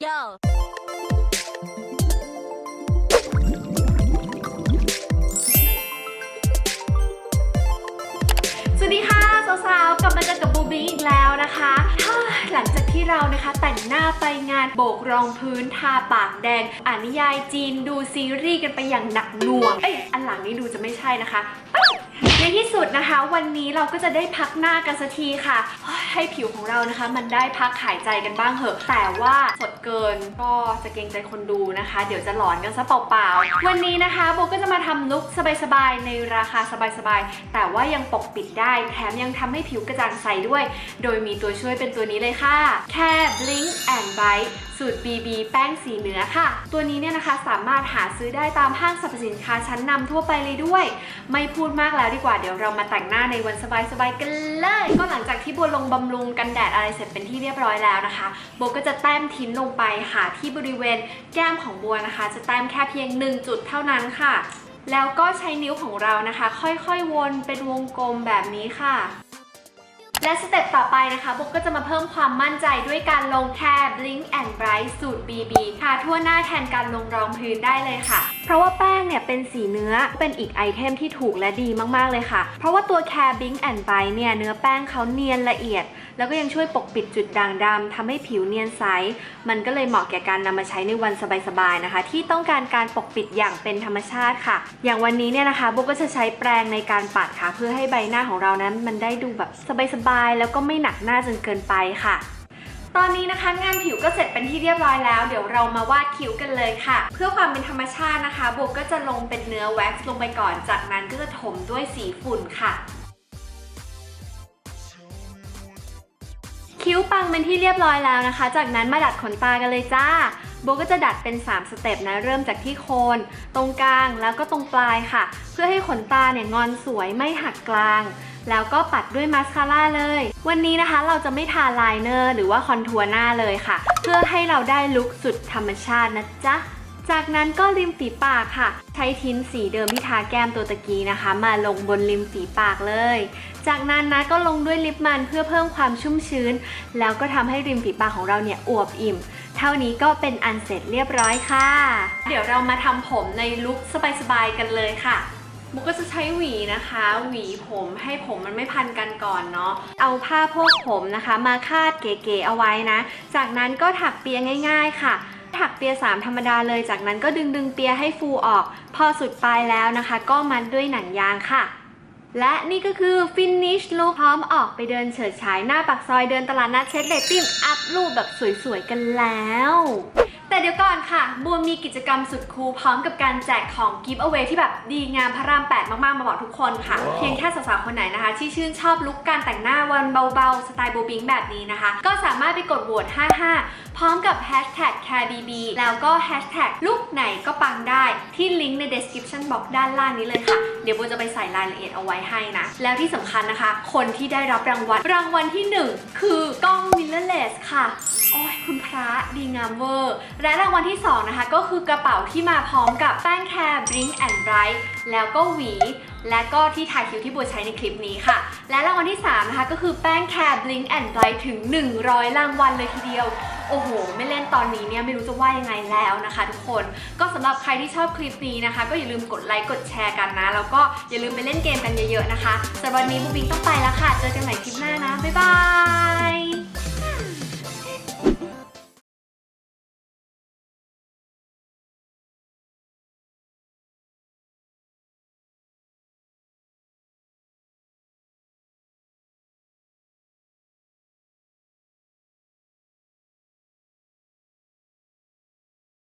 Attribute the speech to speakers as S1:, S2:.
S1: Yo.
S2: สวัสดีค่ะสาวๆกลับมาเจอกับบูบี้อีกแล้วนะคะหลังจากที่เรานะคะแต่งหน้าไปงานโบกรองพื้นทาปากแดง อ่านนิยายจีนดูซีรีส์กันไปอย่างหนักหน่วง เอ้ยอันหลังนี้ดูจะไม่ใช่นะคะ ในที่สุดนะคะวันนี้เราก็จะได้พักหน้ากันสักทีค่ะให้ผิวของเรานะคะ มันได้พักหายใจกันบ้างเหอะ แต่ว่าสดเกินก็จะเกรงใจคนดูนะคะ เดี๋ยวจะหลอนกันซะเปล่าๆ วันนี้นะคะโบก็จะมาทำลุคสบายๆ ในราคาสบายๆ แต่ว่ายังปกปิดได้ แถมยังทำให้ผิวกระจ่างใสด้วย โดยมีตัวช่วยเป็นตัวนี้เลยค่ะ แค่ Blink and Bite สูตร BB แป้งสีเนื้อค่ะ ตัวนี้เนี่ยนะคะสามารถหาซื้อได้ตามห้างสรรพสินค้าชั้นนำทั่วไปเลยด้วย ไม่พูดมากแล้วดีกว่าเดี๋ยวเรามาแต่งหน้าในวันสบายๆกันเลย ก็หลังจากที่บัวลงบำรุงกันแดดอะไรเสร็จเป็นที่เรียบร้อยแล้วนะคะโบก็จะแต้มทิ้นลงไปค่ะที่บริเวณแก้มของบัวนะคะ จะแต้มแค่เพียง 1 จุดเท่านั้นค่ะ แล้วก็ใช้นิ้วของเรานะคะ ค่อยๆวนเป็นวงกลมแบบนี้ค่ะและสเต็ปต่อไปนะคะบุ๊กก็จะมาเพิ่มความมั่นใจด้วยการลงแค่ Blink and Bright สูตร BB ทาทั่วหน้าแทนการลงรองพื้นได้เลยค่ะ เพราะว่าแป้ง เนี่ยเป็นสีเนื้อเป็นอีกไอเทมที่ถูกและดีมากๆเลยค่ะ เพราะว่าตัวแคร์ Blink and b y เนี่ยเนื้อแป้งเขาเนียนละเอียด แล้วก็ยังช่วยปกปิดจุดด่างดำทำให้ผิวเนียนใส มันก็เลยเหมาะแก่การนำมาใช้ในวันสบายๆนะคะ ที่ต้องการการปกปิดอย่างเป็นธรรมชาติค่ะ อย่างวันนี้เนี่ยนะคะบุ๊กก็จะใช้แปรงในการปัดค่ะ เพื่อให้ใบหน้าของเรานั้นมันได้ดูแบบสบายๆแล้วก็ไม่หนักหน้าจนเกินไปค่ะ ตอนนี้นะคะงานผิวก็เสร็จเป็นที่เรียบร้อยแล้ว เดี๋ยวเรามาวาดคิ้วกันเลยค่ะ เพื่อความเป็นธรรมชาตินะคะโบก็จะลงเป็นเนื้อแว็กซ์ลงไปก่อน จากนั้นก็จะถมด้วยสีฝุ่นค่ะ คิ้วปังเป็นที่เรียบร้อยแล้วนะคะ จากนั้นมาดัดขนตากันเลยจ้า โบก็จะดัดเป็น 3 สเต็ปนะ เริ่มจากที่โคน ตรงกลางแล้วก็ตรงปลายค่ะ เพื่อให้ขนตาเนี่ยงอนสวยไม่หักกลางแล้วก็ปัดด้วยมาสคาร่าเลย วันนี้นะคะเราจะไม่ทาไลเนอร์หรือว่าคอนทัวร์หน้าเลยค่ะ เพื่อให้เราได้ลุคสุดธรรมชาตินะจ๊ะ จากนั้นก็ริมฝีปากค่ะ ใช้ทิ้นสีเดิมที่ทาแก้มตัวตะกี้นะคะ มาลงบนริมฝีปากเลย จากนั้นนะก็ลงด้วยลิปมันเพื่อเพิ่มความชุ่มชื้น แล้วก็ทำให้ริมฝีปากของเราเนี่ยอวบอิ่ม เท่านี้ก็เป็นอันเสร็จเรียบร้อยค่ะ เดี๋ยวเรามาทำผมในลุคสบายๆกันเลยค่ะมุกก็จะใช้หวีนะคะ หวีผมให้ผมมันไม่พันกันก่อนเนาะเอาผ้าโพกผมนะคะ มาคาดเก๋ๆเอาไว้นะ จากนั้นก็ถักเปียง่าย ๆ ค่ะ ถักเปีย 3 ธรรมดาเลย จากนั้นก็ดึงดึงๆเปียให้ฟูออก พอสุดปลายแล้วนะคะ ก็มัดด้วยหนังยางค่ะ และนี่ก็คือฟินนิชลูกพร้อมออกไปเดินเฉิดฉายหน้าปากซอยเดินตลาดนัดเช็คเดตติ้งอัพรูปแบบสวยๆกันแล้ว แต่เดี๋ยวก่อนค่ะ บัวมีกิจกรรมสุดคูลพร้อมกับการแจกของ Give Away ที่แบบดีงามพระราม 8 มาก ๆ มาบอกทุกคนค่ะเพียงแค่สาวๆคนไหนนะคะ ที่ชื่นชอบลุคการแต่งหน้าวันเบา ๆ สไตล์โบบิงแบบนี้นะคะ ก็สามารถไปกดโหวต 55 พร้อมกับ hashtag carebb แล้วก็ hashtag ลุคไหนก็ปังได้ที่ลิงก์ใน description box ด้านล่างนี้เลยค่ะ เดี๋ยวโบจะไปใส่รายละเอียดเอาไว้ให้นะ แล้วที่สำคัญนะคะ คนที่ได้รับรางวัล รางวัลที่หนึ่งคือกล้อง mirrorless ค่ะ โอ้ยคุณพระดีงามเวอร์ แและรางวัลที่ 2 นะคะ ก็คือกระเป๋าที่มาพร้อมกับแป้งแคร์ Blink and Bright แล้วก็หวี และก็ที่ทาคิ้วที่บัวใช้ในคลิปนี้ค่ะ และรางวัลที่ 3 นะคะ ก็คือแป้งแคร์ Blink and Bright ถึง 100 รางวัลเลยทีเดียวโอ้โห ไม่เล่นตอนนี้เนี่ยไม่รู้จะว่ายังไงแล้วนะคะ ทุกคน ก็สำหรับใครที่ชอบคลิปนี้นะคะ ก็อย่าลืมกดไลค์กดแชร์กันนะ แล้วก็อย่าลืมไปเล่นเกมกันเยอะๆนะคะสำหรับวันนี้บูบิงต้องไปแล้วค่ะ เจอกันใหม่คลิปหน้านะ บ๊ายบาย